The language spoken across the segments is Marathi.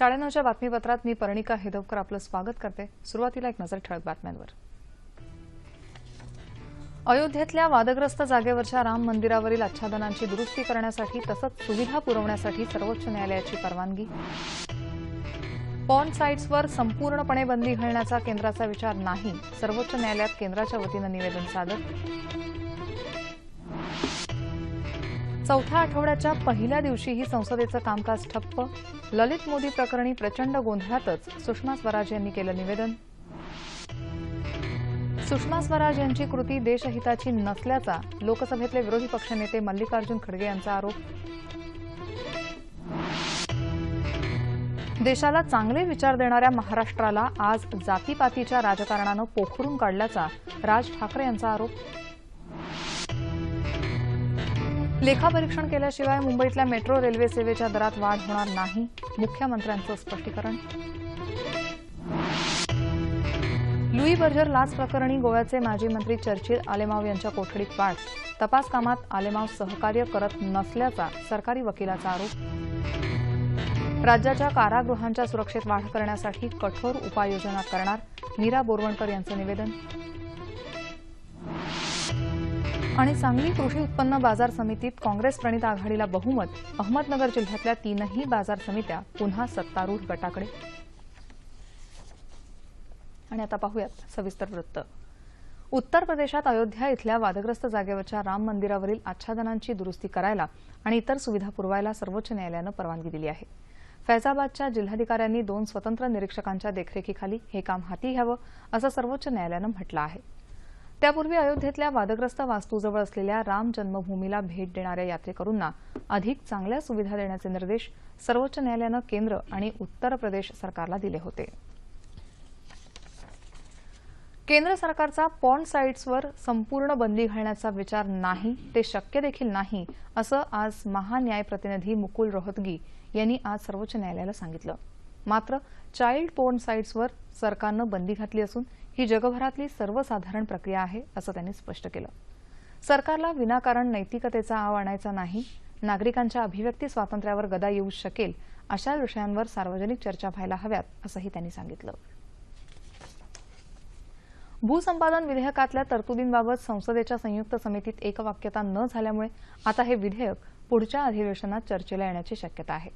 साडेनऊच्या बातमीपत्रात मी पर्णिका हेदवकर आपलं स्वागत करते. सुरुवातीला एक नजर ठळक बातम्यांवर. अयोध्येतल्या वादग्रस्त जागेवरच्या राम मंदिरावरील आच्छादनांची दुरुस्ती करण्यासाठी तसंच सुविधा पुरवण्यासाठी सर्वोच्च न्यायालयाची परवानगी. पॉन साईट्सवर संपूर्णपणे बंदी घालण्याचा केंद्राचा विचार नाही सर्वोच्च न्यायालयात केंद्राच्या वतीनं निवेदन सादर. चौथ्या आठवड्याच्या पहिल्या दिवशीही संसदेचं कामकाज ठप्प. ललित मोदी प्रकरणी प्रचंड गोंधळातच सुषमा स्वराज यांनी केलं निवेदन. सुषमा स्वराज यांची कृती देशहिताची नसल्याचा लोकसभेतले विरोधी पक्षनेते मल्लिकार्जुन खडगे यांचा आरोप. देशाला चांगले विचार देणाऱ्या महाराष्ट्राला आज जातीपातीच्या राजकारणानं पोखरून काढल्याचा राज ठाकरे यांचा आरोप. लेखापरीक्षण केल्याशिवाय मुंबईतल्या मेट्रो रेल्वे सेवेच्या दरात वाढ होणार नाही. मुख्यमंत्र्यांचं स्पष्टीकरण. लुई बर्जर लाच प्रकरणी गोव्याचे माजी मंत्री चर्चिल आलेमाव यांच्या कोठडीत वाढ. तपास कामात आलेमाव सहकार्य करत नसल्याचा सरकारी वकिलाचा आरोप. राज्याच्या कारागृहांच्या सुरक्षेत वाढ करण्यासाठी कठोर उपाययोजना करणार मीरा बोरवणकर यांचं निवेदन. आणि सांगली कृषी उत्पन्न बाजार समितीत काँग्रेस प्रणित आघाडीला बहुमत अहमदनगर जिल्ह्यातल्या तीनही बाजार समित्या पुन्हा सत्तारूढ गटाकडे. आणि आता पाहूयात सविस्तर वृत्त. उत्तर प्रदेशात अयोध्या इथल्या वादग्रस्त जागेवरच्या राम मंदिरावरील आच्छादनांची दुरुस्ती करायला आणि इतर सुविधा पुरवायला सर्वोच्च न्यायालयानं परवानगी दिली आहे. फैजाबादच्या जिल्हाधिकाऱ्यांनी दोन स्वतंत्र निरीक्षकांच्या देखरेखीखाली हे काम हाती घ्यावं असं सर्वोच्च न्यायालयानं म्हटलं आहे. त्यापूर्वी अयोध्येतल्या वादग्रस्त वास्तूजवळ असलेल्या राम जन्मभूमीला भेट देणाऱ्या यात्रेकरूंना अधिक चांगल्या सुविधा देण्याचे निर्देश सर्वोच्च न्यायालयानं केंद्र आणि उत्तर प्रदेश सरकारला दिले होते. केंद्र सरकारचा पॉन साईट्सवर संपूर्ण बंदी घालण्याचा विचार नाही ते शक्य देखील नाही असं आज महान्यायप्रतिनिधी मुकुल रोहतगी यांनी आज सर्वोच्च न्यायालयाला सांगितलं. मात्र चाइल्ड पोर्न साईट्सवर सरकारनं बंदी घातली असून ही जगभरातली सर्वसाधारण प्रक्रिया आहे असं त्यांनी स्पष्ट केलं. सरकारला विनाकारण नैतिकतेचा आव आणायचा नाही नागरिकांच्या अभिव्यक्ती स्वातंत्र्यावर गदा येऊ शकेल अशा विषयांवर सार्वजनिक चर्चा व्हायला हव्यात असंही त्यांनी सांगितलं. भूसंपादन विधेयकातल्या तरतुदींबाबत संसदेच्या संयुक्त समितीत एकवाक्यता न झाल्यामुळे आता हे विधेयक पुढच्या अधिवेशनात चर्चेला येण्याची शक्यता आहे.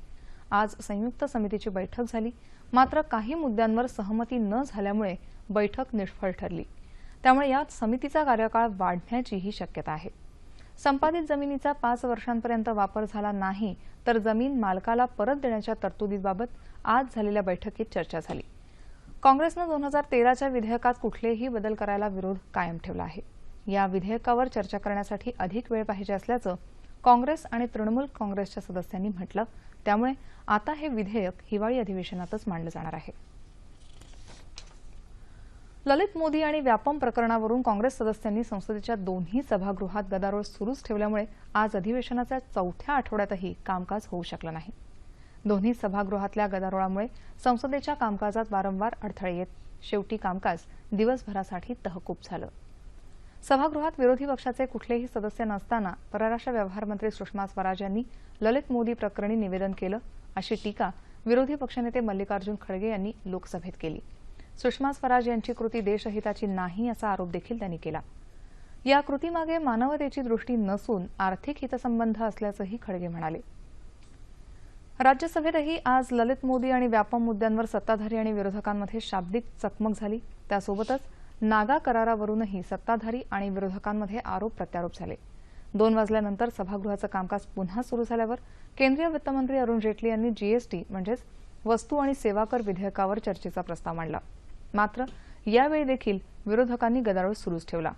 आज संयुक्त समितीची बैठक झाली. मात्र काही मुद्द्यांवर सहमती न झाल्यामुळे बैठक निष्फळ ठरली. त्यामुळे यात समितीचा कार्यकाळ वाढण्याचीही शक्यता आहे. संपादित जमिनीचा पाच वर्षांपर्यंत वापर झाला नाही तर जमीन मालकाला परत देण्याच्या तरतुदीबाबत आज झालेल्या बैठकीत चर्चा झाली. काँग्रेसनं दोन हजार तेराच्या विधेयकात कुठलेही बदल करायला विरोध कायम ठेवला आहे. या विधेयकावर चर्चा करण्यासाठी अधिक वेळ पाहिजे असल्याचं काँग्रेस आणि तृणमूल काँग्रेसच्या सदस्यांनी म्हटलं त्यामुळे आता हे विधेयक हिवाळी अधिवेशनातच मांडलं जाणार आहे. ललित मोदी आणि व्यापम प्रकरणावरून काँग्रेस सदस्यांनी संसदेच्या दोन्ही सभागृहात गदारोळ सुरूच ठेवल्यामुळे आज अधिवेशनाच्या चौथ्या आठवड्यातही कामकाज होऊ शकलं नाही. दोन्ही सभागृहातल्या गदारोळामुळे संसदेच्या कामकाजात वारंवार अडथळे येत शेवटी कामकाज दिवसभरासाठी तहकूब झालं. सभागृहात विरोधी पक्षाचे कुठलेही सदस्य नसताना परराष्ट्र व्यवहार मंत्री सुषमा स्वराज यांनी ललित मोदी प्रकरणी निवेदन केलं अशी टीका विरोधी पक्षनेते मल्लिकार्जुन खडगे यांनी लोकसभेत केली. सुषमा स्वराज यांची कृती देशहिताची नाही असा आरोप देखील त्यांनी केला. या कृतीमागे मानवतेची दृष्टी नसून आर्थिक हितसंबंध असल्याचंही खडगे म्हणाले. राज्यसभेतही आज ललित मोदी आणि व्यापम मुद्द्यांवर सत्ताधारी आणि विरोधकांमध्ये शाब्दिक चकमक झाली. त्यासोबतच नागा करारावरूनही सत्ताधारी आणि विरोधकांमध्ये आरोप प्रत्यारोप झाले. दोन वाजल्यानंतर सभागृहाचं कामकाज पुन्हा सुरू झाल्यावर केंद्रीय वित्तमंत्री अरुण जेटली यांनी जीएसटी म्हणजेच वस्तू आणि सेवा कर विधेयकावर चर्चेचा प्रस्ताव मांडला. मात्र यावेळी देखील विरोधकांनी गदारोळ सुरूच ठेवला.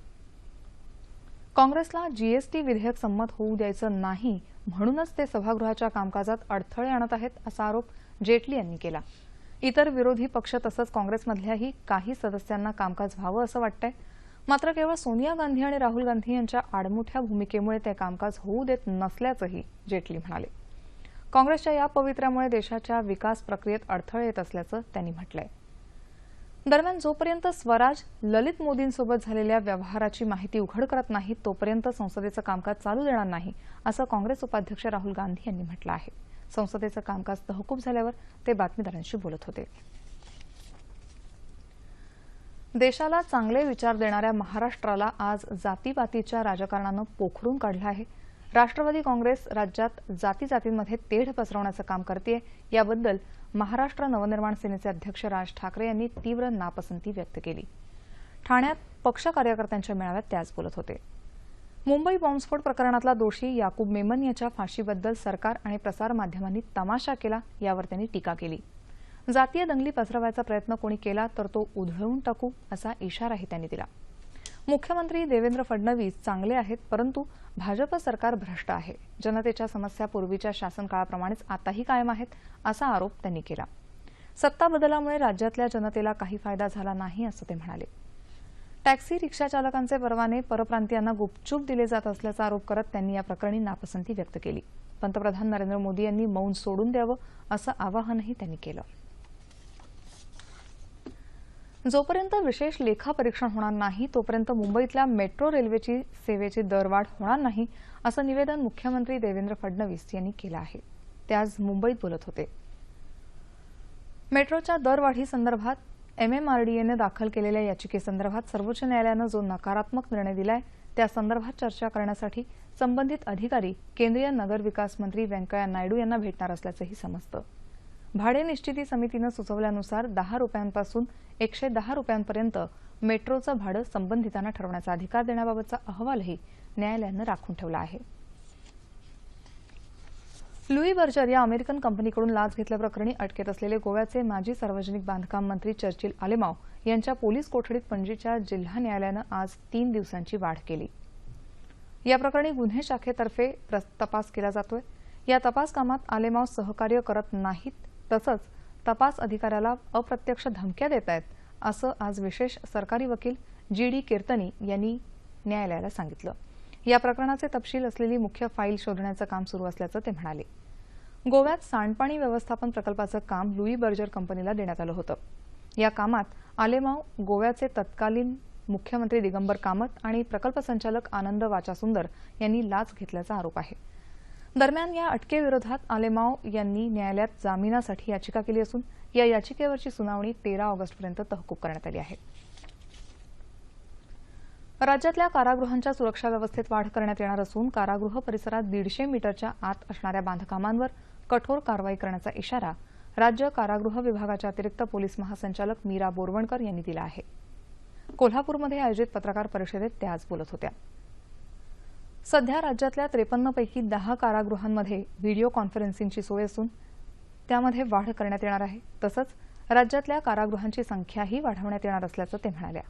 काँग्रेसला जीएसटी विधेयक संमत होऊ द्यायचं नाही म्हणूनच ते सभागृहाच्या कामकाजात अडथळे आणत आहेत असा आरोप जेटली यांनी केला. इतर विरोधी पक्ष तसंच काँग्रेसमधल्याही काही सदस्यांना कामकाज व्हावं असं वाटतंय. मात्र केवळ सोनिया गांधी आणि राहुल गांधी यांच्या आडमुठ्या भूमिकेमुळे ते कामकाज होऊ देत नसल्याचंही जेटली म्हणाले. काँग्रेसच्या या पवित्र्यामुळे देशाच्या विकास प्रक्रियेत अडथळे येत असल्याचं त्यांनी म्हटलंय. दरम्यान जोपर्यंत स्वराज ललित मोदींसोबत झालेल्या व्यवहाराची माहिती उघड करत नाहीत तोपर्यंत संसदेचं कामकाज चालू देणार नाही असं काँग्रेस उपाध्यक्ष राहुल गांधी यांनी म्हटलं आहे. संसदेचं कामकाज तहकूब झाल्यावर ते बातमीदारांशी बोलत होते. देशाला चांगले विचार देणाऱ्या महाराष्ट्राला आज जातीपातीच्या राजकारणानं पोखरून काढलं आहे. राष्ट्रवादी काँग्रेस राज्यात जाती जातींमध्ये तेढ पसरवण्याचं काम करते याबद्दल महाराष्ट्र नवनिर्माण सेनेचे अध्यक्ष राज ठाकरे यांनी तीव्र नापसंती व्यक्त केली. ठाण्यात पक्ष कार्यकर्त्यांच्या मेळाव्यात ते आज बोलत होते. मुंबई बॉम्बस्फोट प्रकरणातला दोषी याकूब मेमन याच्या फाशीबद्दल सरकार आणि प्रसारमाध्यमांनी तमाशा केला यावर त्यांनी टीका केली. जातीय दंगली पसरवायचा प्रयत्न कोणी केला तर तो उधळून टाकू असा इशाराही त्यांनी दिला. मुख्यमंत्री देवेंद्र फडणवीस चांगले आहेत परंतु भाजप सरकार भ्रष्ट आहे. जनतेच्या समस्या पूर्वीच्या शासनकाळाप्रमाणेच आताही कायम आहेत असा आरोप त्यांनी केला. सत्ता बदलामुळे राज्यातल्या जनतेला काही फायदा झाला नाही असं ते म्हणाले. टॅक्सी रिक्षा चालकांचे परवाने परप्रांतीयांना गुपचूप दिले जात असल्याचा आरोप करत त्यांनी या प्रकरणी नापसंती व्यक्त केली. पंतप्रधान नरेंद्र मोदी यांनी मौन सोडून द्यावं असं आवाहनही त्यांनी केलं. जोपर्यंत विशेष लेखापरीक्षण होणार नाही तोपर्यंत मुंबईतल्या मेट्रो रेल्वेची सेवेची दरवाढ होणार नाही असं निवेदन मुख्यमंत्री देवेंद्र फडणवीस यांनी केलं आहे. ते आज मुंबईत बोलत होते. मेट्रोच्या दरवाढीसंदर्भात एमएमआरडीएनं दाखल केलेल्या याचिकेसंदर्भात सर्वोच्च न्यायालयानं जो नकारात्मक निर्णय दिलाय त्या संदर्भात चर्चा करण्यासाठी संबंधित अधिकारी केंद्रीय नगर विकास मंत्री व्यंकय्या नायडू यांना भेटणार असल्याचंही समजतं. भाडे निश्चिती समितीनं सुचवल्यानुसार दहा रुपयांपासून एकशे दहा रुपयांपर्यंत मेट्रोचं भाडं संबंधितांना ठरवण्याचा अधिकार देण्याबाबतचा अहवालही न्यायालयानं राखून ठेवला आहे. लुई बर्जर या अमेरिकन कंपनीकडून लाच घेतल्याप्रकरणी अटकेत असलेले गोव्याचे माजी सार्वजनिक बांधकाम मंत्री चर्चिल आलेमाव यांच्या पोलीस कोठडीत पणजीच्या जिल्हा न्यायालयानं आज तीन दिवसांची वाढ केली. या प्रकरणी गुन्हे शाखेतर्फे तपास केला जातोय. या तपास कामात आलेमाव सहकार्य करत नाहीत तसंच तपास अधिकाऱ्याला अप्रत्यक्ष धमक्या देत आहेत असं आज विशेष सरकारी वकील जी डी कीर्तनी यांनी न्यायालयाला सांगितलं. या प्रकरणाचे तपशील असलेली मुख्य फाईल शोधण्याचं काम सुरू असल्याचं ते म्हणाले. गोव्यात सांडपाणी व्यवस्थापन प्रकल्पाचं काम लुई बर्जर कंपनीला देण्यात आलं होतं. या कामात आलेमाव गोव्याचे तत्कालीन मुख्यमंत्री दिगंबर कामत आणि प्रकल्प संचालक आनंद वाचासुंदर यांनी लाच घेतल्याचा आरोप आहे. दरम्यान या अटकेविरोधात आलेमाव यांनी न्यायालयात जामिनासाठी याचिका केली असून या याचिकेवरची सुनावणी तेरा ऑगस्टपर्यंत तहकूब करण्यात आली आहे. राज्यातल्या कारागृहांच्या सुरक्षा व्यवस्थेत वाढ करण्यात येणार असून कारागृह परिसरात दीडशे मीटरच्या आत असणाऱ्या बांधकामांवर कठोर कारवाई करण्याचा इशारा राज्य कारागृह विभागाच्या अतिरिक्त पोलीस महासंचालक मीरा बोरवणकर यांनी दिला आहे. कोल्हापूरमध्ये आयोजित पत्रकार परिषदेत त्या आज बोलत होत्या. सध्या राज्यातल्या त्रेपन्नपैकी दहा कारागृहांमध्ये व्हिडिओ कॉन्फरन्सिंगची सोय असून त्यामध्ये वाढ करण्यात येणार आहे. तसंच राज्यातल्या कारागृहांची संख्याही वाढवण्यात येणार असल्याचं ते म्हणाल्या.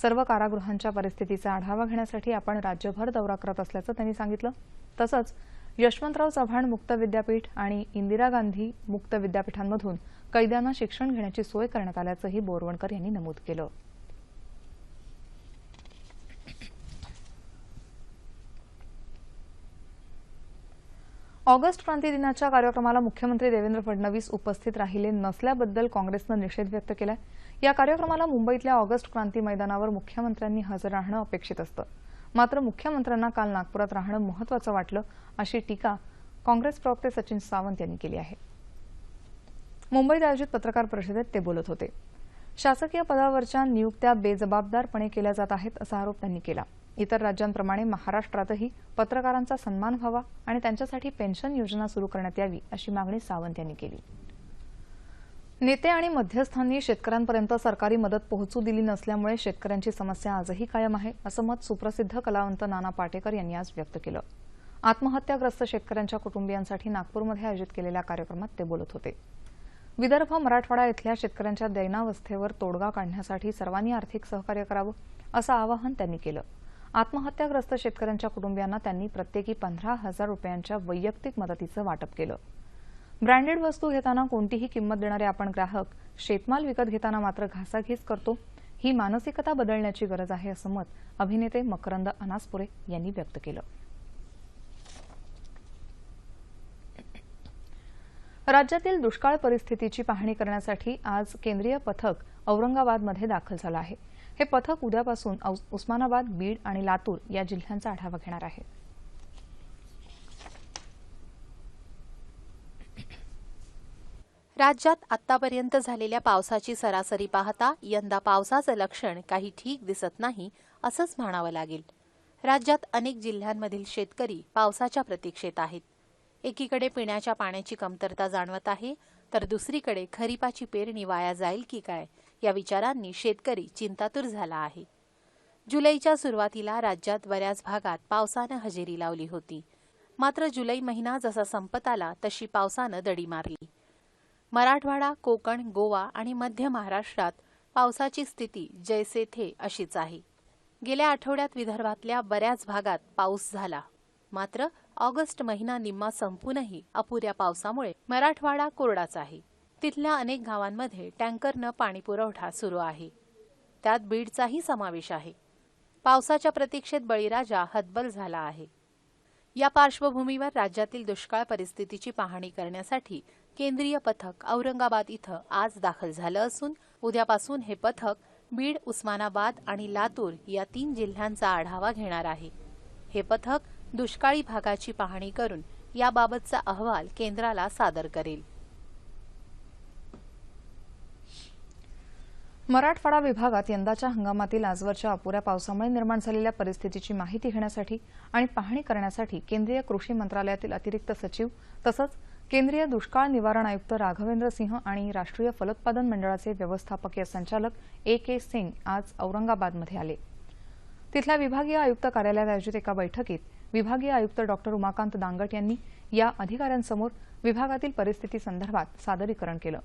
सर्व कारागृहांच्या परिस्थितीचा आढावा घेण्यासाठी आपण राज्यभर दौरा करत असल्याचं त्यांनी सांगितलं. तसंच यशवंतराव चव्हाण मुक्त विद्यापीठ आणि इंदिरा गांधी मुक्त विद्यापीठांमधून कैद्यांना शिक्षण घेण्याची सोय करण्यात आल्याचंही बोरवणकर यांनी नमूद केलं. ऑगस्ट क्रांती दिनाच्या कार्यक्रमाला मुख्यमंत्री देवेंद्र फडणवीस उपस्थित राहिले नसल्याबद्दल काँग्रेसनं निषेध व्यक्त केलाय. या कार्यक्रमाला मुंबईतल्या ऑगस्ट क्रांती मैदानावर मुख्यमंत्र्यांनी हजर राहणं अपेक्षित असतं. मात्र मुख्यमंत्र्यांना काल नागपुरात राहणं महत्वाचं वाटलं अशी टीका काँग्रेस प्रवक्ते सचिन सावंत यांनी केली आहे. मुंबईत आयोजित पत्रकार परिषदेत ते बोलत होते. शासकीय पदावरच्या नियुक्त्या बेजबाबदारपणे केल्या जात आहेत असा आरोप त्यांनी केला. इतर राज्यांप्रमाणे महाराष्ट्रातही पत्रकारांचा सन्मान व्हावा आणि त्यांच्यासाठी पेन्शन योजना सुरू करण्यात यावी अशी मागणी सावंत यांनी केली. नेते आणि मध्यस्थांनी शेतकऱ्यांपर्यंत सरकारी मदत पोहोचू दिली नसल्यामुळे शेतकऱ्यांची समस्या आजही कायम आहे असं मत सुप्रसिद्ध कलावंत नाना पाटेकर यांनी आज व्यक्त केलं. आत्महत्याग्रस्त शेतकऱ्यांच्या कुटुंबियांसाठी नागपूरमध्ये आयोजित केलेल्या कार्यक्रमात ते बोलत होते. विदर्भ मराठवाडा इथल्या शेतकऱ्यांच्या दैनावस्थेवर तोडगा काढण्यासाठी सर्वांनी आर्थिक सहकार्य करावं असं आवाहन त्यांनी केलं. आत्महत्याग्रस्त शेतकऱ्यांच्या कुटुंबियांना त्यांनी प्रत्येकी पंधरा हजार रुपयांच्या वैयक्तिक मदतीचं वाटप केलं. ब्रँडेड वस्तू घेताना कोणतीही किंमत देणारे आपण ग्राहक शेतमाल विकत घेताना मात्र घासाघीस करतो. ही मानसिकता बदलण्याची गरज आहे असं मत अभिनेते मकरंद अनासपुरे यांनी व्यक्त केलं. राज्यातील दुष्काळ परिस्थितीची पाहणी करण्यासाठी आज केंद्रीय पथक औरंगाबादमध्ये दाखल झालं आहे. हे पथक उद्यापासून उस्मानाबाद बीड आणि लातूर या जिल्ह्यांचा आढावा घेणार आहे. राज्यात आतापर्यंत झालेल्या पावसाची सरासरी पाहता यंदा पावसाचं लक्षण काही ठीक दिसत नाही असंच म्हणावं लागेल. राज्यात अनेक जिल्ह्यांमधील शेतकरी पावसाच्या प्रतीक्षेत आहेत. एकीकडे पिण्याच्या पाण्याची कमतरता जाणवत आहे तर दुसरीकडे खरीपाची पेरणी वाया जाईल की काय या विचारांनी शेतकरी चिंतातूर झाला आहे. जुलैच्या सुरुवातीला राज्यात बऱ्याच भागात पावसानं हजेरी लावली होती. मात्र जुलै महिना जसा संपत आला तशी पावसानं दडी मारली. मराठवाडा कोकण गोवा आणि मध्य महाराष्ट्रात पावसाची स्थिती जैसे थे अशीच आहे. गेल्या आठवड्यात विदर्भातल्या बऱ्याच भागात पाऊस झाला. मात्र ऑगस्ट महिना निम्मा संपूनही अपुऱ्या पावसामुळे मराठवाडा कोरडाच आहे. तिथल्या अनेक गावांमध्ये टँकरनं पाणीपुरवठा सुरू आहे. त्यात बीडचाही समावेश आहे. पावसाच्या प्रतीक्षेत बळीराजा हतबल झाला आहे. या पार्श्वभूमीवर राज्यातील दुष्काळ परिस्थितीची पाहणी करण्यासाठी केंद्रीय पथक औरंगाबाद इथं आज दाखल झालं असून उद्यापासून हे पथक बीड उस्मानाबाद आणि लातूर या तीन जिल्ह्यांचा आढावा घेणार आहे. हे पथक दुष्काळी भागाची पाहणी करून याबाबतचा अहवाल केंद्राला सादर करेल. मराठवाडा विभागात यंदाच्या हंगामातील आजवरच्या अपुऱ्या पावसामुळे निर्माण झालेल्या परिस्थितीची माहिती घेण्यासाठी आणि पाहणी करण्यासाठी केंद्रीय कृषी मंत्रालयातील अतिरिक्त सचिव तसंच केंद्रीय दुष्काळ निवारण आयुक्त राघवेंद्र सिंह आणि राष्ट्रीय फलोत्पादन मंडळाचे व्यवस्थापकीय संचालक ए के सिंग आज औरंगाबादमध्ये आले. तिथल्या विभागीय आयुक्त कार्यालयात आयोजित एका बैठकीत विभागीय आयुक्त डॉक्टर उमाकांत दांगट यांनी या अधिकाऱ्यांसमोर विभागातील परिस्थिती संदर्भात सादरीकरण केलं.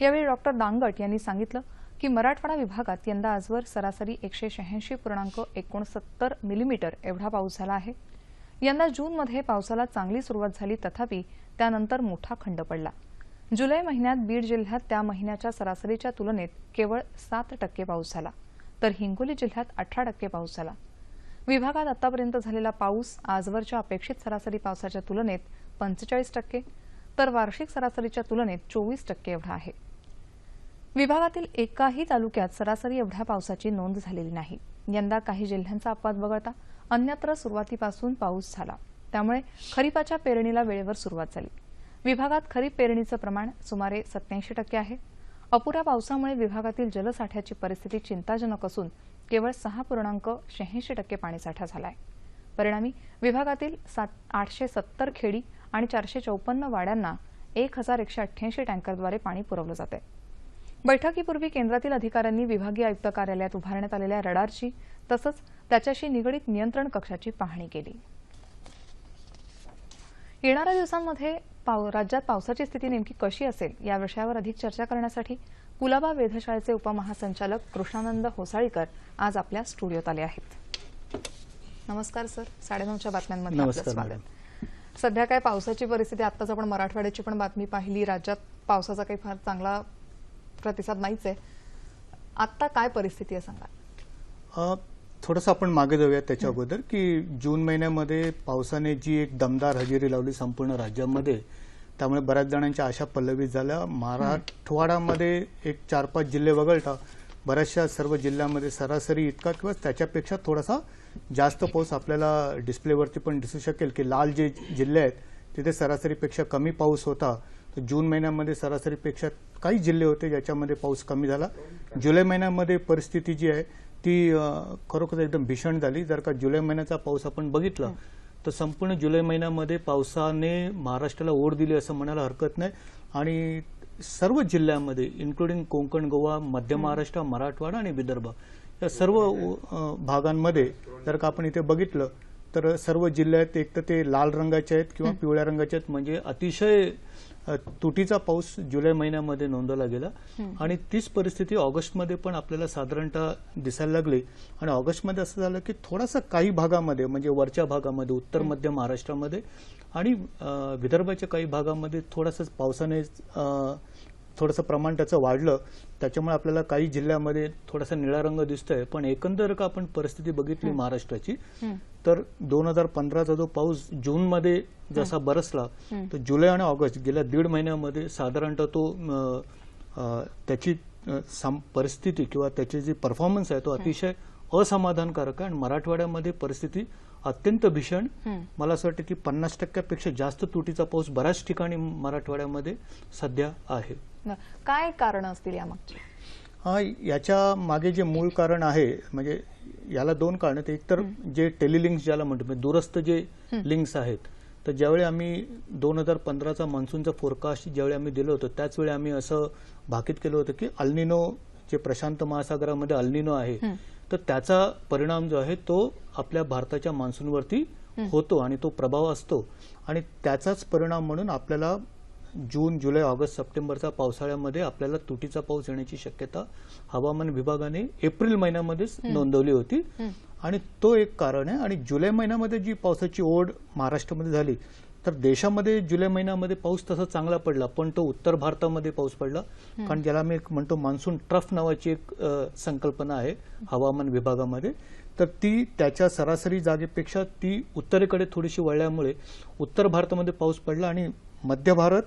यावेळी डॉक्टर दांगट यांनी सांगितलं की मराठवाडा विभागात यंदा आजवर सरासरी एकशे शहाऐंशी पूर्णांक एकोणसत्तर मिलीमीटर एवढा पाऊस झाला आहे. यंदा जूनमध्ये पावसाला चांगली सुरुवात झाली तथापि त्यानंतर मोठा खंड पडला. जुलै महिन्यात बीड जिल्ह्यात त्या महिन्याच्या सरासरीच्या तुलनेत केवळ सात टक्के पाऊस झाला. तर हिंगोली जिल्ह्यात अठरा टक्के पाऊस झाला. विभागात आतापर्यंत झालेला पाऊस आजवरच्या अपेक्षित सरासरी पावसाच्या तुलनेत पंचेचाळीस टक्के तर वार्षिक सरासरीच्या तुलनेत चोवीस टक्के एवढा आहे. विभागातील एकाही तालुक्यात सरासरी एवढ्या पावसाची नोंद झालेली नाही. यंदा काही जिल्ह्यांचा अपवाद वगळता अन्यत्र सुरुवातीपासून पाऊस झाला. त्यामुळे खरीपाच्या पेरणीला वेळेवर सुरुवात झाली. विभागात खरीप पेरणीचं प्रमाण सुमारे सत्याऐंशी टक्के आहे. अपुऱ्या पावसामुळे विभागातील जलसाठ्याची परिस्थिती चिंताजनक असून केवळ सहा पूर्णांक शहाऐंशी टक्के पाणीसाठा झाला आहे परिणामी विभागातील सात आठशे सत्तर खेडी आणि चारशे चौपन्न वाड्यांना एक हजार एकशे अठ्ठ्याऐंशी टँकरद्वारे पाणी पुरवलं जात आहे बैठकीपूर्वी केंद्रातील अधिकाऱ्यांनी विभागीय आयुक्त कार्यालयात उभारण्यात आलेल्या रडारची तसंच त्याच्याशी निगडीत नियंत्रण कक्षाची पाहणी केली. येणाऱ्या दिवसांमध्ये पाव राज्यात पावसाची स्थिती नेमकी कशी असेल या विषयावर अधिक चर्चा करण्यासाठी कुलाबा वेधशाळेचे उपमहासंचालक कृष्णानंद होसाळीकर आज आपल्या स्टुडिओत आले आहेत. नमस्कार सर. साडेनऊच्या बातम्यांमध्ये आपलं स्वागत. सध्या काय पावसाची परिस्थिती आत्ताच आपण मराठवाड्याची पण बातमी पाहिली. राज्यात पावसाचा काही फार चांगला प्रतिसाद नाहीच आहे. आत्ता काय परिस्थिती आहे सांगा. थोडंसं आपण मागे जाऊया त्याच्या अगोदर की जून महिन्यामध्ये पावसाने जी एक दमदार हजेरी लावली संपूर्ण राज्यामध्ये त्यामुळे बऱ्याच जणांच्या आशा पल्लवित झाल्या. मराठवाड्यामध्ये एक चार पाच जिल्हे वगळता बऱ्याचशा सर्व जिल्ह्यांमध्ये सरासरी इतका किंवा त्याच्यापेक्षा थोडासा जास्त पाऊस आपल्याला डिस्प्लेवरती पण दिसू शकेल की लाल जे जिल्हे आहेत तिथे सरासरीपेक्षा कमी पाऊस होता. तर जून महिन्यामध्ये सरासरीपेक्षा काही जिल्हे होते ज्याच्यामध्ये पाऊस कमी झाला. जुलै महिन्यामध्ये परिस्थिती जी आहे ती खरोखर एकदम भीषण झाली. जर का जुलै महिन्याचा पाऊस आपण बघितला तर संपूर्ण जुलै महिन्यामध्ये पावसाने महाराष्ट्राला ओढ दिली असं म्हणायला हरकत नाही. आणि सर्व जिल्ह्यांमध्ये इन्क्लुडिंग कोकण गोवा मध्य महाराष्ट्र मराठवाडा आणि विदर्भ या सर्व अ, भागांमध्ये जर का आपण इथे बघितलं तर सर्व जिल्ह्यात एक तर ते लाल रंगाचे आहेत किंवा पिवळ्या रंगाचे आहेत. म्हणजे अतिशय तुटीचा पाऊस जुलै महिन्यामध्ये नोंदवला गेला. आणि तीच परिस्थिती ऑगस्टमध्ये पण आपल्याला साधारणतः दिसायला लागली. आणि ऑगस्टमध्ये असं झालं की थोडासा काही भागामध्ये म्हणजे वरच्या भागामध्ये उत्तर मध्य महाराष्ट्रामध्ये आणि विदर्भाच्या काही भागामध्ये थोडंसं पावसाने थोडंसं प्रमाण त्याचं वाढलं त्याच्यामुळे आपल्याला काही जिल्ह्यामध्ये थोडासा निळा रंग दिसतोय. पण एकंदर का आपण परिस्थिती बघितली महाराष्ट्राची तर दोन हजार पंधराचा जो पाऊस जूनमध्ये जसा बरसला तर जुलै आणि ऑगस्ट गेल्या दीड महिन्यामध्ये साधारणतः तो त्याची परिस्थिती किंवा त्याची जी परफॉर्मन्स आहे तो अतिशय असमाधानकारक आहे. आणि मराठवाड्यामध्ये परिस्थिती अत्यंत भीषण. मला असं वाटतं की पन्नास टक्क्यापेक्षा जास्त तुटीचा पाऊस बऱ्याच ठिकाणी मराठवाड्यामध्ये सध्या आहे. काय कारण असतील यामागची? हा याच्या मागे जे मूळ कारण आहे म्हणजे याला दोन कारण आहेत. एक तर जे टेलिलिंक्स ज्याला म्हणतो म्हणजे दूरस्थ जे लिंक्स आहेत तर ज्यावेळी आम्ही दोन हजार पंधराचा मान्सूनचा फोरकास्ट ज्यावेळी आम्ही दिलं होतं त्याच वेळी आम्ही असं भाकीत केलं होतं की अल्निनो जे प्रशांत महासागरामध्ये अल्निनो आहे तर त्याचा परिणाम जो आहे तो आपल्या भारताच्या मान्सूनवरती होतो आणि तो प्रभाव असतो. आणि त्याचाच परिणाम म्हणून आपल्याला जून जुलै ऑगस्ट सप्टेंबरचा पावसाळ्यामध्ये आपल्याला तुटीचा पाऊस येण्याची शक्यता हवामान विभागाने एप्रिल महिन्यामध्येच नोंदवली होती. आणि तो एक कारण आहे. आणि जुलै महिन्यामध्ये जी पावसाची ओढ महाराष्ट्रामध्ये झाली तर देशामध्ये जुलै महिन्यामध्ये पाऊस तसा चांगला पडला पण तो उत्तर भारतामध्ये पाऊस पडला. कारण ज्याला मी एक म्हणतो मान्सून ट्रफ नावाची एक संकल्पना आहे हवामान विभागामध्ये. तर ती त्याच्या सरासरी जागेपेक्षा ती उत्तरेकडे थोडीशी वळल्यामुळे उत्तर भारतामध्ये पाऊस पडला आणि मध्य भारत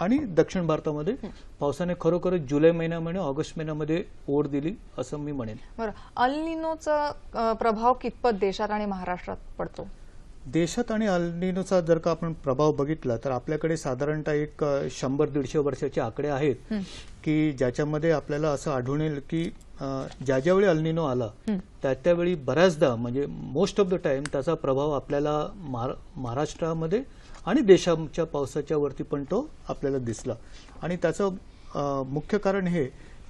आणि दक्षिण भारतामध्ये पावसाने खरोखरच जुलै महिन्यामध्ये ऑगस्ट महिन्यामध्ये ओढ दिली असं मी म्हणेन. बरं. अल्निनोचा प्रभाव कितपत देशात आणि महाराष्ट्रात पडतो? देशात आणि अल्निनोचा जर का आपण प्रभाव बघितला तर आपल्याकडे साधारणतः एक शंभर दीडशे वर्षाचे आकडे आहेत की ज्याच्यामध्ये आपल्याला असं आढळून येईल की ज्या ज्यावेळी अल्निनो आला त्या त्यावेळी बऱ्याचदा म्हणजे मोस्ट ऑफ द टाइम त्याचा प्रभाव आपल्याला महारा- महाराष्ट्रामध्ये आणि देशाच्या पावसाच्या वरती पण तो आपल्याला दिसला. आणि त्याचं मुख्य कारण हे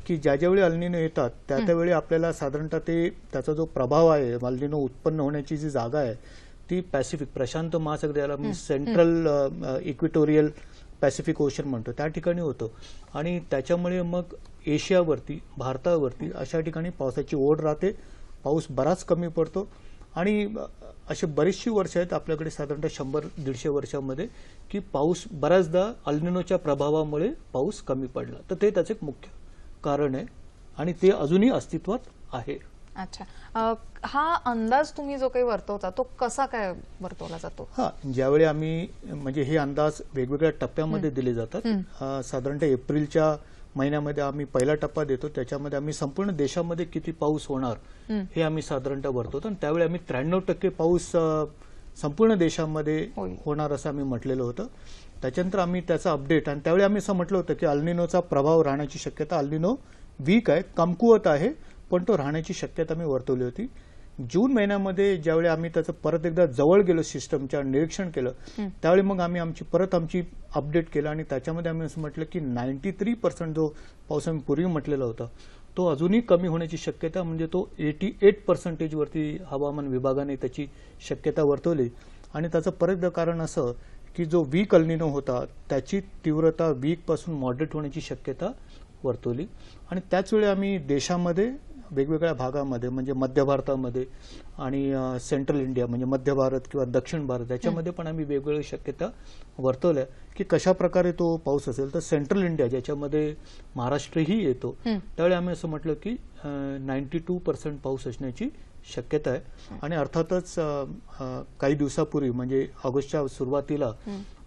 की ज्या ज्यावेळी अल्निनो येतात त्या त्यावेळी आपल्याला साधारणतः ते त्याचा जो प्रभाव आहे अल्निनो उत्पन्न होण्याची जी जागा आहे ती पॅसिफिक प्रशांत महासागर याला मी सेंट्रल इक्विटोरियल पॅसिफिक ओशन म्हणतो त्या ठिकाणी होतं. आणि त्याच्यामुळे मग एशियावरती भारतावरती अशा ठिकाणी पावसाची ओढ राहते पाऊस बराच कमी पडतो आणि अशी बरीचशी वर्ष आहेत आपल्याकडे साधारणतः शंभर दीडशे वर्षामध्ये की पाऊस बऱ्याचदा अल्निनोच्या प्रभावामुळे पाऊस कमी पडला. तर ते त्याचं एक मुख्य कारण आहे आणि ते अजूनही अस्तित्वात आहे. अच्छा. हा अंदाज तुम्ही जो काही वर्तवता तो कसा काय वर्तवला जातो? हा ज्यावेळी आम्ही म्हणजे हे अंदाज वेगवेगळ्या टप्प्यामध्ये दिले जातात साधारणतः एप्रिलच्या महिन्यामध्ये आम्ही पहिला टप्पा देतो त्याच्यामध्ये आम्ही संपूर्ण देशामध्ये किती पाऊस होणार हे आम्ही साधारणतः वर्तवतो आणि त्यावेळी आम्ही त्र्याण्णव टक्के पाऊस संपूर्ण देशामध्ये. होणार असं आम्ही म्हटलेलं होतं. त्याच्यानंतर आम्ही त्याचा अपडेट आणि त्यावेळी आम्ही असं म्हटलं होतं की अल्निनोचा प्रभाव राहण्याची शक्यता अल्निनो वीक आहे कमकुवत आहे पण तो राहण्याची शक्यता आम्ही वर्तवली होती. जून महिन्यामध्ये ज्यावेळी आम्ही त्याचं परत एकदा जवळ गेलो सिस्टमच्या निरीक्षण केलं त्यावेळी मग आम्ही आमची परत आमची अपडेट केलं आणि त्याच्यामध्ये आम्ही असं म्हटलं की नाईन्टी थ्री पर्सेंट जो पाऊस आम्ही पूर्वी म्हटलेला होता तो अजूनही कमी होण्याची शक्यता म्हणजे तो एटी एट पर्सेंटेजवरती हवामान विभागाने त्याची शक्यता वर्तवली. आणि त्याचं परत एकदा कारण असं की जो वीक अल्निनो होता त्याची तीव्रता वीकपासून मॉडरेट होण्याची शक्यता वर्तवली. आणि त्याच वेळी आम्ही देशामध्ये वेगवेगळ्या भागामध्ये म्हणजे मध्य भारतामध्ये आणि सेंट्रल इंडिया म्हणजे मध्य भारत किंवा दक्षिण भारत याच्यामध्ये पण आम्ही वेगवेगळ्या शक्यता वर्तवल्या की कशा प्रकारे तो पाऊस असेल तर सेंट्रल इंडिया ज्याच्यामध्ये महाराष्ट्रही येतो त्यावेळी आम्ही असं म्हटलं की नाईन्टी टू पर्सेंट पाऊस असण्याची शक्यता आहे. आणि अर्थातच काही दिवसापूर्वी म्हणजे ऑगस्टच्या सुरुवातीला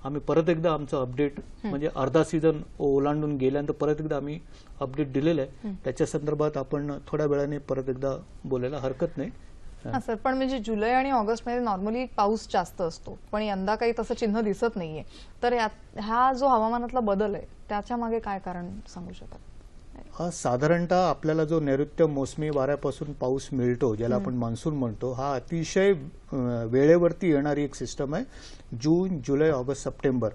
आम्ही परत एकदा आमचं अपडेट म्हणजे अर्धा सीझन ओलांडून गेल्यानंतर परत एकदा आम्ही अपडेट दिलेलं आहे. त्याच्या संदर्भात आपण थोड्या वेळाने परत एकदा बोलायला हरकत नाही. सर पण म्हणजे जुलै आणि ऑगस्टमध्ये नॉर्मली पाऊस जास्त असतो. पण यंदा काही तसं चिन्ह दिसत नाहीये. तर यात हा जो हवामानातला बदल आहे त्याच्यामागे काय कारण सांगू शकाल? साधारणतः आपल्याला जो नैऋत्य मोसमी वाऱ्यापासून पाऊस मिळतो ज्याला आपण मान्सून म्हणतो हा अतिशय वेळेवरती येणारी एक सिस्टम आहे जून जुलै ऑगस्ट सप्टेंबर.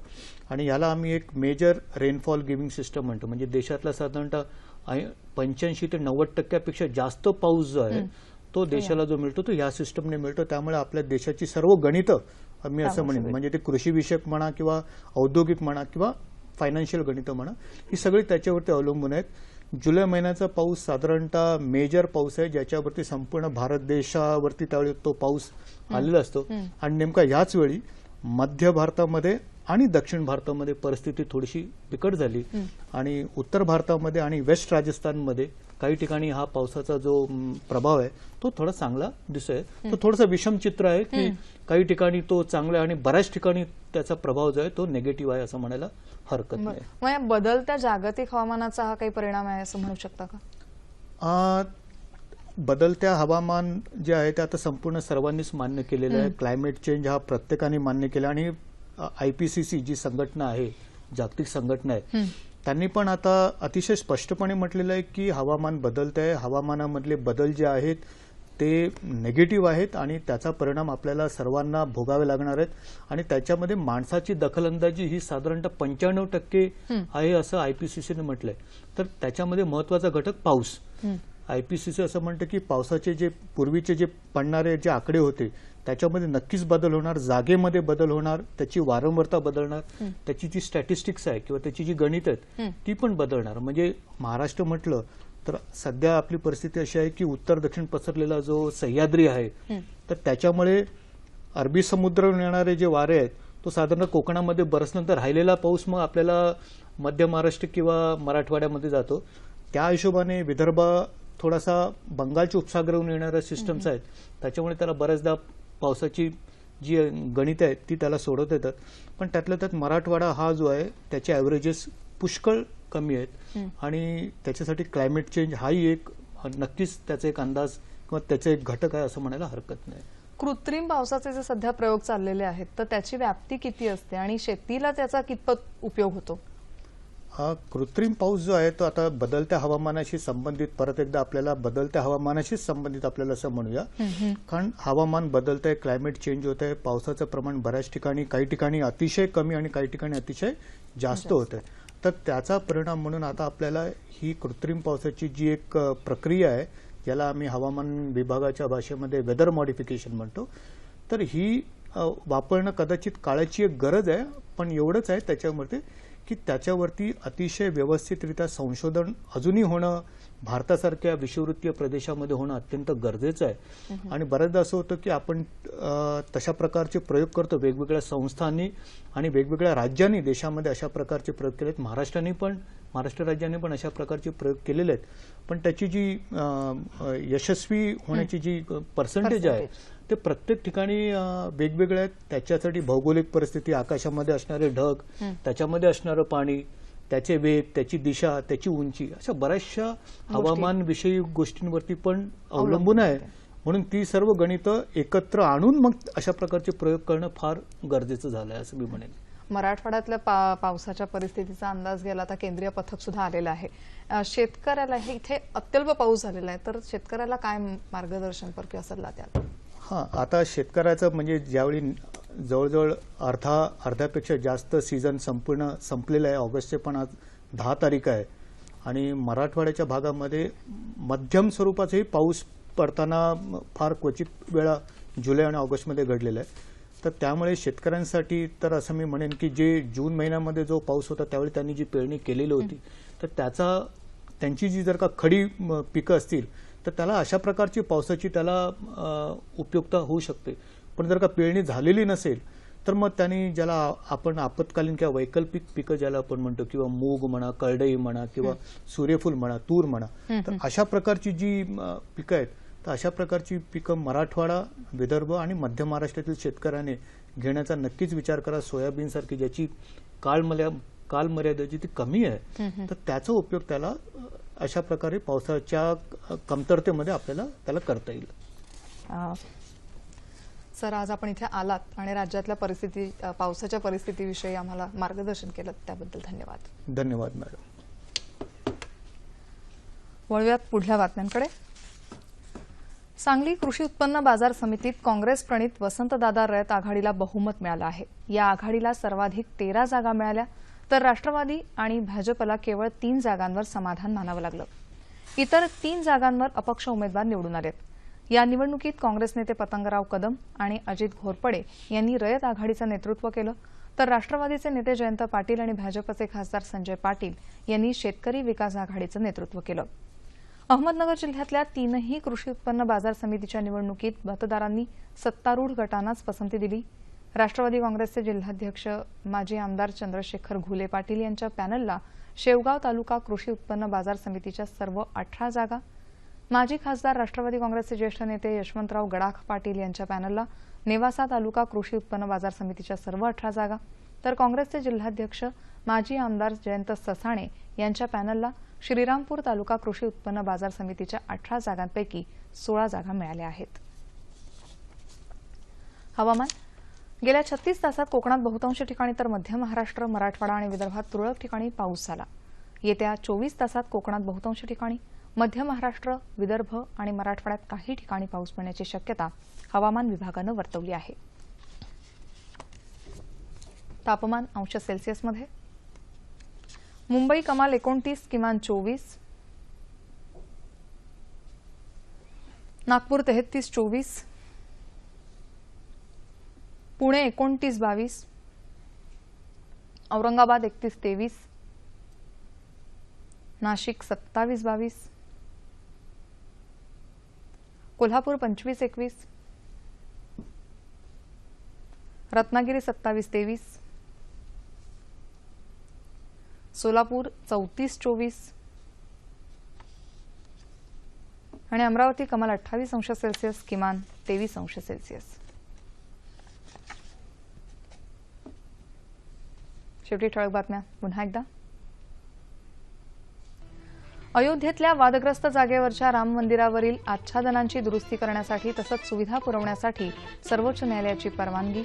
आणि याला आम्ही एक मेजर रेनफॉल गिव्हिंग सिस्टम म्हणतो. म्हणजे देशातला साधारणतः पंच्याऐंशी ते नव्वद टक्क्यापेक्षा जास्त पाऊस जो आहे तो देशाला जो मिळतो तो या सिस्टमने मिळतो. त्यामुळे आपल्या देशाची सर्व गणितं मी असं म्हणेन. म्हणजे ते कृषी विषयक म्हणा किंवा औद्योगिक म्हणा किंवा फायनान्शियल गणितं म्हणा ही सगळी त्याच्यावरती अवलंबून आहेत. जुलै महिन्याचा पाऊस साधारणतः मेजर पाऊस आहे ज्याच्यावरती संपूर्ण भारत देशावरती त्यावेळी तो पाऊस आलेला असतो. आणि नेमका याच वेळी मध्य भारतामध्ये आणि दक्षिण भारतामध्ये परिस्थिती थोडीशी बिकट झाली. आणि उत्तर भारतामध्ये आणि वेस्ट राजस्थानमध्ये काही ठिकाणी हा पावसाचा जो प्रभाव आहे तो थोडा चांगला दिसतोय. तो थोडासा विषम चित्र आहे की काही ठिकाणी तो चांगला आहे आणि बऱ्याच ठिकाणी त्याचा प्रभाव जो आहे तो निगेटिव्ह आहे असं म्हणायला हरकत नाही. मग या बदलत्या जागतिक हवामानाचा हा काही परिणाम आहे असं म्हणू शकता का? बदलत्या हवामान जे आहे ते आता संपूर्ण सर्वांनीच मान्य केलेलं आहे. क्लायमेट चेंज हा प्रत्येकाने मान्य केला आणि आय पी सी सी जी संघटना आहे जागतिक संघटना आहे त्यांनी पण आता अतिशय स्पष्टपणे म्हटलेलं आहे की हवामान बदलत आहे हवामानामधले बदल जे आहेत ते नेगेटिव्ह आहेत आणि त्याचा परिणाम आपल्याला सर्वांना भोगावे लागणार आहेत. आणि त्याच्यामध्ये माणसाची दखलंदाजी ही साधारणतः पंच्याण्णव टक्के आहे असं आयपीसीसीने म्हटलंय. तर त्याच्यामध्ये महत्त्वाचा घटक पाऊस. आयपीसीसी असं म्हणतं की पावसाचे जे पूर्वीचे जे पडणारे जे आकडे होते त्याच्यामध्ये नक्कीच बदल होणार जागेमध्ये बदल होणार त्याची वारंवारता बदलणार त्याची जी स्टॅटिस्टिक्स आहे किंवा त्याची जी गणित आहेत ती पण बदलणार. म्हणजे महाराष्ट्र म्हटलं तर सध्या आपली परिस्थिती अशी आहे की उत्तर दक्षिण पसरलेला जो सह्याद्री आहे तर त्याच्यामुळे अरबी समुद्रावरून येणारे जे वारे आहेत तो साधारण कोकणामध्ये बरसल्यानंतर राहिलेला पाऊस मग आपल्याला मध्य महाराष्ट्र किंवा मराठवाड्यामध्ये जातो. त्या हिशोबाने विदर्भ थोडासा बंगालच्या उपसागरावरून येणाऱ्या सिस्टम्स आहेत त्याच्यामुळे त्याला बऱ्याचदा पावसाची जी गणित आहेत ती त्याला सोडत येतात पण त्यातल्या त्यात मराठवाडा हा जो आहे त्याचे ॲव्हरेजेस पुष्कळ कमी आहेत. आणि त्याच्यासाठी क्लायमेट चेंज हाही एक नक्कीच त्याचा एक अंदाज किंवा त्याचे एक घटक आहे असं म्हणायला हरकत नाही. कृत्रिम पावसाचे जे सध्या प्रयोग चाललेले आहेत तर त्याची व्याप्ती किती असते आणि शेतीला त्याचा कितपत उपयोग होतो? कृत्रिम पाऊस जो आहे तो आता बदलत्या हवामानाशी संबंधित परत एकदा आपल्याला बदलत्या हवामानाशीच संबंधित आपल्याला असं म्हणूया. कारण हवामान बदलत आहे क्लायमेट चेंज होत आहे पावसाचं प्रमाण बऱ्याच ठिकाणी काही ठिकाणी अतिशय कमी आणि काही ठिकाणी अतिशय जास्त होत आहे तर त्याचा परिणाम म्हणून आता आपल्याला ही कृत्रिम पावसाची जी एक प्रक्रिया आहे ज्याला आम्ही हवामान विभागाच्या भाषेमध्ये वेदर मॉडिफिकेशन म्हणतो. तर ही वापरणं कदाचित काळाची एक गरज आहे पण एवढंच आहे त्याच्यामध्ये की त्याच्यावरती अतिशय व्यवस्थितरित्या संशोधन अजूनही होणं भारतासारख्या विषुववृत्तीय प्रदेशामध्ये होणं अत्यंत गरजेचं आहे. आणि बऱ्याचदा असं होतं की आपण तशा प्रकारचे प्रयोग करतो. वेगवेगळ्या संस्थांनी आणि वेगवेगळ्या राज्यांनी देशामध्ये अशा प्रकारचे प्रयोग केलेत. महाराष्ट्राने पण महाराष्ट्र राज्याने पण अशा प्रकारचे प्रयोग केलेले आहेत. पण त्याची जी यशस्वी होण्याची जी पर्सेंटेज आहे ते प्रत्येक ठिकाणी अ, वेगवेगळे आहेत. त्याच्यासाठी भौगोलिक परिस्थिती आकाशामध्ये असणारे ढग त्याच्यामध्ये असणारं पाणी त्याचे वेग त्याची दिशा त्याची उंची अशा बऱ्याचशा हवामान विषयी गोष्टींवरती पण अवलंबून आहे. म्हणून ती सर्व गणितं एकत्र आणून मग अशा प्रकारचे प्रयोग करणं फार गरजेचं झालंय असं मी म्हणेन. मराठवाड्यातल्या पा पावसाच्या परिस्थितीचा अंदाज घ्यायला आता केंद्रीय पथक सुद्धा आलेलं आहे. शेतकऱ्याला हे इथे अत्यल्प पाऊस झालेला आहे. तर शेतकऱ्याला काय मार्गदर्शनपर किंवा सल्ला द्याल? हां आता शेतकऱ्याचं म्हणजे ज्यावेळी जवळजवळ अर्धा अर्ध्यापेक्षा जास्त सीझन संपूर्ण संपलेलं आहे ऑगस्टचे पण आज दहा तारीख आहे. आणि मराठवाड्याच्या भागामध्ये मध्यम स्वरूपाचाही पाऊस पडताना फार क्वचित वेळा जुलै आणि ऑगस्टमध्ये घडलेला आहे. तर त्यामुळे शेतकऱ्यांसाठी तर असं मी म्हणेन की जे जून महिन्यामध्ये जो पाऊस होता त्यावेळी त्यांनी जी पेरणी केलेली होती तर त्याचा त्यांची जी जर का खडी म, पिकं असतील तर त्याला अशा प्रकारची पावसाची त्याला अ, उपयुक्ता होऊ शकते. पण जर का पेरणी झालेली नसेल तर मग त्यांनी ज्याला आपण आपत्कालीन किंवा वैकल्पिक पिकं ज्याला आपण म्हणतो किंवा मूग म्हणा करडई म्हणा किंवा सूर्यफूल म्हणा तूर म्हणा तर अशा प्रकारची जी पिकं आहेत तर अशा प्रकारची पिकं मराठवाडा विदर्भ आणि मध्य महाराष्ट्रातील शेतकऱ्याने घेण्याचा नक्कीच विचार करा. सोयाबीन सारखी ज्याची कालमर्या कालमर्यादा जी ती कमी आहे तर त्याचा उपयोग त्याला अशा प्रकारे पावसाच्या कमतरतेमध्ये आपल्याला त्याला करता येईल. सर आज आपण इथे आलात आणि राज्यातल्या परिस्थिती पावसाच्या परिस्थितीविषयी आम्हाला मार्गदर्शन केलं त्याबद्दल धन्यवाद. धन्यवाद मॅडम. वळूयात पुढल्या बातम्यांकडे. सांगली कृषी उत्पन्न बाजार समितीत काँग्रेस प्रणित वसंतदादा रयत आघाडीला बहुमत मिळालं आहे. या आघाडीला सर्वाधिक तेरा जागा मिळाल्या. तर राष्ट्रवादी आणि भाजपला केवळ तीन जागांवर समाधान मानावं लागलं. इतर तीन जागांवर अपक्ष उमेदवार निवडून आलेत. या निवडणुकीत काँग्रेस नेते पतंगराव कदम आणि अजित घोरपडे यांनी रयत आघाडीचं नेतृत्व केलं. तर राष्ट्रवादीचे नेते जयंत पाटील आणि भाजपचे खासदार संजय पाटील यांनी शेतकरी विकास आघाडीचं नेतृत्व केलं. अहमदनगर जिल्ह्यातल्या तीनही कृषी उत्पन्न बाजार समितीच्या निवडणुकीत मतदारांनी सत्तारूढ गटांनाच पसंती दिली. राष्ट्रवादी काँग्रेसचे जिल्हाध्यक्ष माजी आमदार चंद्रशेखर घुले पाटील यांच्या पॅनलला शेवगाव तालुका कृषी उत्पन्न बाजार समितीच्या सर्व अठरा जागा. माजी खासदार राष्ट्रवादी काँग्रेसचे ज्येष्ठ नेते यशवंतराव गडाख पाटील यांच्या पॅनलला नेवासा तालुका कृषी उत्पन्न बाजार समितीच्या सर्व अठरा जागा. तर काँग्रेसचे जिल्हाध्यक्ष माजी आमदार जयंत ससाणे यांच्या पॅनलला श्रीरामपूर तालुका कृषी उत्पन्न बाजार समितीच्या अठरा जागांपैकी सोळा जागा मिळाल्या आहेत. हवामान गेल्या छत्तीस तासात कोकणात बहुतांश ठिकाणी तर मध्य महाराष्ट्र मराठवाडा आणि विदर्भात तुरळक ठिकाणी पाऊस झाला. येत्या चोवीस तासात कोकणात बहुतांश ठिकाणी मध्य महाराष्ट्र विदर्भ आणि मराठवाड्यात काही ठिकाणी पाऊस पडण्याची शक्यता हवामान विभागानं वर्तवली आहे. तापमान अंश सेल्सिअसमध्ये मुंबई कमाल एकोणतीस किमान चोवीस. नागपूर तेहतीस चोवीस. पुणे एकोणतीस बावीस औरंगाबाद एकतीस तेवीस नाशिक सत्तावीस बावीस कोल्हापूर पंचवीस एकवीस रत्नागिरी सत्तावीस तेवीस सोलापूर चौतीस चोवीस आणि अमरावती कमाल अठ्ठावीस अंश सेल्सिअस किमान तेवीस अंश सेल्सिअस. शेवटी ठळक बातम्या. पुन्हा एकदा. अयोध्येतल्या वादग्रस्त जागेवरच्या राम मंदिरावरील आच्छादनांची दुरुस्ती करण्यासाठी तसंच सुविधा पुरवण्यासाठी सर्वोच्च न्यायालयाची परवानगी.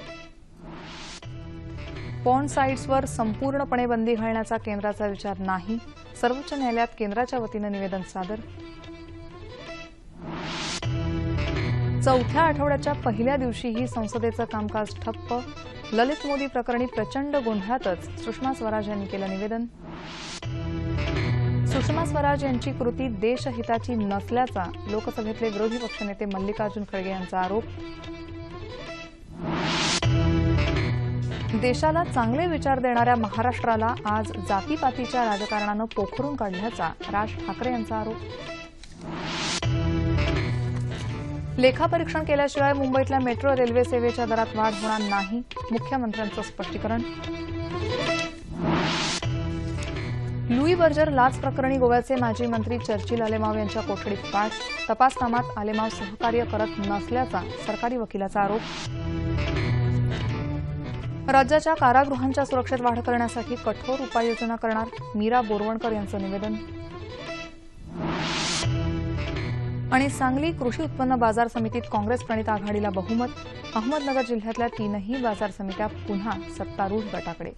पॉन साईट्सवर संपूर्णपणे बंदी घालण्याचा केंद्राचा विचार नाही. सर्वोच्च न्यायालयात केंद्राच्या वतीनं निवेदन सादर. चौथ्या आठवड्याच्या पहिल्या दिवशीही संसदेचं कामकाज ठप्प. ललित मोदी प्रकरणी प्रचंड गोंधळातच सुषमा स्वराज यांनी केलं निवेदन. सुषमा स्वराज यांची कृती देशहिताची नसल्याचा लोकसभेतले विरोधी पक्षनेते मल्लिकार्जुन खळगे यांचा आरोप. देशाला चांगले विचार देणाऱ्या महाराष्ट्राला आज जातीपातीच्या राजकारणानं पोखरून काढल्याचा राज ठाकरे यांचा आरोप. लेखापरीक्षण केल्याशिवाय मुंबईतल्या मेट्रो रेल्वे सेवेच्या दरात वाढ होणार नाही. मुख्यमंत्र्यांचं स्पष्टीकरण. लुई बर्जर लाच प्रकरणी गोव्याचे माजी मंत्री चर्चिल आलेमाव यांच्या कोठडीत पाठ. तपास कामात आलेमाव सहकार्य करत नसल्याचा सरकारी वकिलाचा आरोप. राज्याच्या कारागृहांच्या सुरक्षेत वाढ करण्यासाठी कठोर उपाययोजना करणार मीरा बोरवणकर यांचं निवेदन. आणि सांगली कृषी उत्पन्न बाजार समितीत काँग्रेस प्रणित आघाडीला बहुमत. अहमदनगर जिल्ह्यातल्या तीनही बाजार समित्या पुन्हा सत्तारूढ गटाकडे.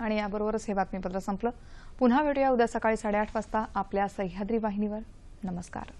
आणि याबरोबरच हे बातमीपत्र संपलं. पुन्हा भेटूया उद्या सकाळी साडेआठ वाजता आपल्या सह्याद्री वाहिनीवर. नमस्कार.